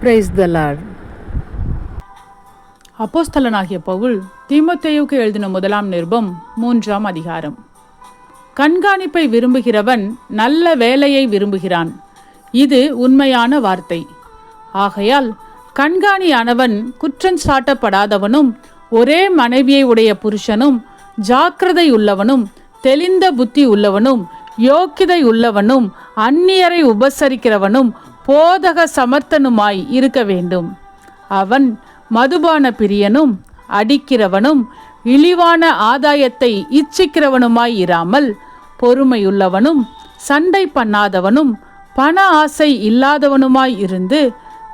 Praise the Lord அப்போஸ்தலனாகிய பவுல் தீமோத்தேயுக்கு எழுதின முதலாம் நிருபம் மூன்றாம் அதிகாரம். கண்காணிப்பை விரும்புகிறவன் நல்ல வேலையை விரும்புகிறான். இது உண்மையான வார்த்தை. ஆகையால் கண்காணியானவன் குற்றம் சாட்டப்படாதவனும் ஒரே மனைவியை உடைய புருஷனும் ஜாக்கிரதை உள்ளவனும் தெளிந்த புத்தி உள்ளவனும் யோக்கியதை உள்ளவனும் அந்நியரை உபசரிக்கிறவனும் போதக சமர்த்தனுமாய் இருக்க வேண்டும். அவன் மதுபான பிரியனும் அடிக்கிறவனும் இழிவான ஆதாயத்தை இச்சிக்கிறவனுமாய் இராமல் பொறுமையுள்ளவனும் சண்டை பண்ணாதவனும் பண ஆசை இல்லாதவனுமாய் இருந்து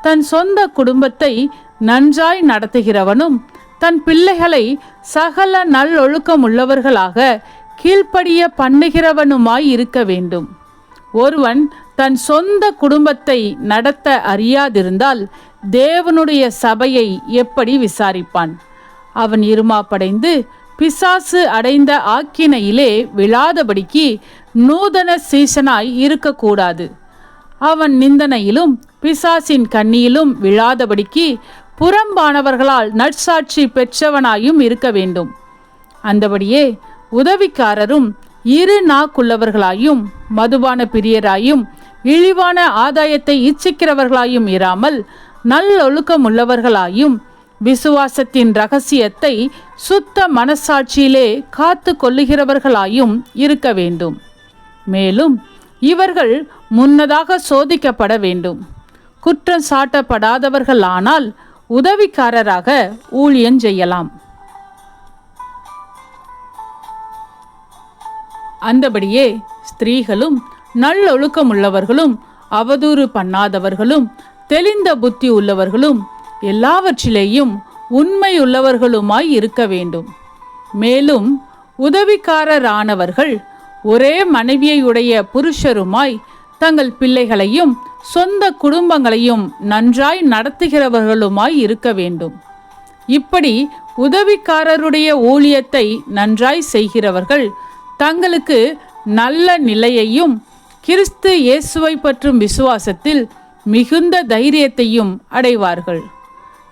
தன் சொந்த குடும்பத்தை நன்றாய் நடத்துகிறவனும் தன் பிள்ளைகளை சகல நல்லொழுக்கமுள்ளவர்களாக கீழ்ப்படிய பண்ணுகிறவனுமாய் இருக்க வேண்டும். ஒருவன் தன் சொந்த குடும்பத்தை நடத்த அறியாதிருந்தால் தேவனுடைய சபையை எப்படி விசாரிப்பான்? அவன் இருமாப்படைந்து பிசாசு அடைந்த ஆக்கினையிலே விழாதபடிக்கு நூதன சீசனாய் இருக்கக்கூடாது. அவன் நிந்தனையிலும் பிசாசின் கண்ணியிலும் விழாதபடிக்கு புறம்பானவர்களால் நற்சாட்சி பெற்றவனாயும் இருக்க வேண்டும். அந்தபடியே உதவிக்காரரும் இரு நாக்குள்ளவர்களாயும் மதுபான பிரியராயும் இழிவான ஆதாயத்தை இச்சிக்கிறவர்களாயும் இராமல் நல்லொழுக்கமுள்ளவர்களாயும் விசுவாசத்தின் ரகசியத்தை சுத்த மனசாட்சியிலே காத்து கொள்ளுகிறவர்களாயும் இருக்க வேண்டும். மேலும் இவர்கள் முன்னதாக சோதிக்கப்பட வேண்டும். குற்றம் சாட்டப்படாதவர்களானால் உதவிக்காரராக ஊழியம் செய்யலாம். அந்தபடியே ஸ்திரீகளும் நல்லொழுக்கமுள்ளவர்களும் அவதூறு பண்ணாதவர்களும் தெளிந்த புத்தி உள்ளவர்களும் எல்லாவற்றிலேயும் உண்மையுள்ளவர்களுமாய் இருக்க வேண்டும். மேலும் உதவிக்காரரானவர்கள் ஒரே மனைவியையுடைய புருஷருமாய் தங்கள் பிள்ளைகளையும் சொந்த குடும்பங்களையும் நன்றாய் நடத்துகிறவர்களுமாய் இருக்க வேண்டும். இப்படி உதவிக்காரருடைய ஊழியத்தை நன்றாய் செய்கிறவர்கள் தங்களுக்கு நல்ல நிலையையும் கிறிஸ்து இயேசுவை பற்றும் விசுவாசத்தில் மிகுந்த தைரியத்தையும் அடைவார்கள்.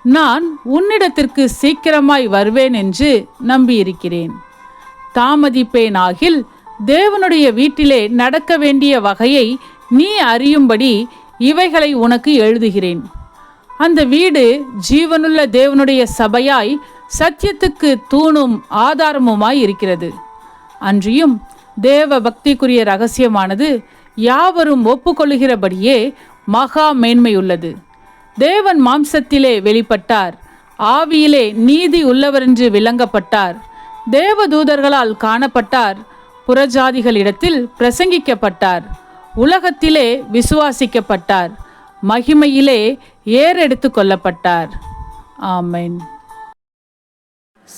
நான் உன்னிடத்திற்கு சீக்கிரமாய் வருவேன் என்று நம்பியிருக்கிறேன். தாமதிப்பேனாகில் தேவனுடைய வீட்டிலே நடக்க வேண்டிய வகையை நீ அறியும்படி இவைகளை உனக்கு எழுதுகிறேன். அந்த வீடு ஜீவனுள்ள தேவனுடைய சபையாய் சத்தியத்துக்கு தூணும் ஆதாரமுமாய் இருக்கிறது. அன்றியும் தேவ பக்திக்குரிய ரகசியமானது யாவரும் ஒப்புக்கொள்கிறபடியே மகா மேன்மையுள்ளது. தேவன் மாம்சத்திலே வெளிப்பட்டார். ஆவியிலே நீதி உள்ளவரென்று விளங்கப்பட்டார். தேவதூதர்களால் காணப்பட்டார். புறஜாதிகளிடத்தில் பிரசங்கிக்கப்பட்டார். உலகத்திலே விசுவாசிக்கப்பட்டார். மகிமையிலே ஏறெடுத்து கொள்ளப்பட்டார். ஆமேன்.